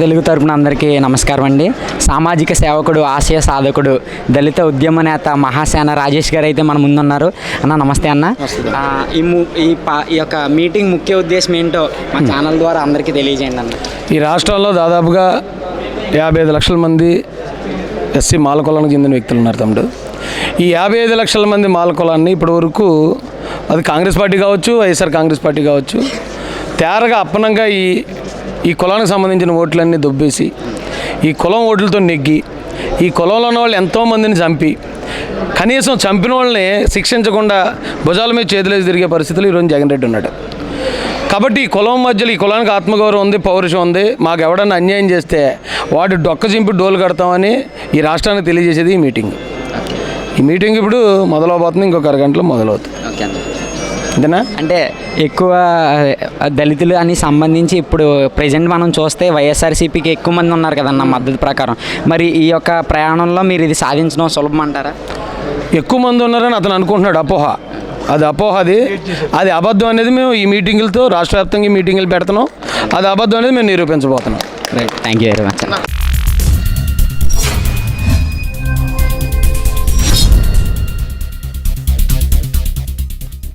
తెలుగు తరపున అందరికీ నమస్కారం అండి. సామాజిక సేవకుడు ఆశయ సాధకుడు దళిత ఉద్యమ నేత మహాసేన రాజేష్ గారు అయితే మన ముందున్నారు. అన్న నమస్తే అన్న. ఈ ము ఈ పా ఈ యొక్క మీటింగ్ ముఖ్య ఉద్దేశం ఏంటో మా ఛానల్ ద్వారా అందరికీ తెలియజేయండి అన్న. ఈ రాష్ట్రంలో దాదాపుగా యాభై ఐదు లక్షల మంది ఎస్సీ మాల కులానికి చెందిన వ్యక్తులు ఉన్నారు తమ్ముడు. ఈ యాభై ఐదు లక్షల మంది మాల కులాన్ని ఇప్పటి వరకు అది కాంగ్రెస్ పార్టీ కావచ్చు వైఎస్ఆర్ కాంగ్రెస్ పార్టీ కావచ్చు తేరగా అప్పనంగా ఈ ఈ కులానికి సంబంధించిన ఓట్లన్నీ దొబ్బేసి ఈ కులం ఓట్లతో నెగ్గి ఈ కులంలో ఉన్న వాళ్ళు ఎంతోమందిని చంపి కనీసం చంపిన వాళ్ళని శిక్షించకుండా భుజాల మీద చేతులేసి తిరిగే పరిస్థితులు ఈరోజు జగన్ రెడ్డి ఉన్నాడు. కాబట్టి ఈ కులం మధ్యలో ఈ కులానికి ఆత్మగౌరవం ఉంది పౌరుషం ఉంది మాకు ఎవడన్నా అన్యాయం చేస్తే వాడు డొక్క చింపి డోలు కడతామని ఈ రాష్ట్రానికి తెలియజేసేది ఈ మీటింగ్. ఈ మీటింగ్ ఇప్పుడు మొదలవబోతుంది ఇంకొక అరగంటలో మొదలవుతుంది. అంతేనా? అంటే ఎక్కువ దళితులు అని సంబంధించి ఇప్పుడు ప్రజెంట్ మనం చూస్తే వైఎస్ఆర్సీపీకి ఎక్కువ మంది ఉన్నారు కదన్న మద్దతు ప్రకారం. మరి ఈ యొక్క ప్రయాణంలో మీరు ఇది సాధించడం సులభం అంటారా? ఎక్కువ మంది ఉన్నారని అతను అనుకుంటున్నాడు అపోహ. అది అపోహ అది. అది అబద్ధం అనేది మేము ఈ మీటింగులతో రాష్ట్ర వ్యాప్తంగా ఈ మీటింగులు పెడుతున్నాం. అది అబద్ధం అనేది మేము నిరూపించబోతున్నాం. Right thank you very much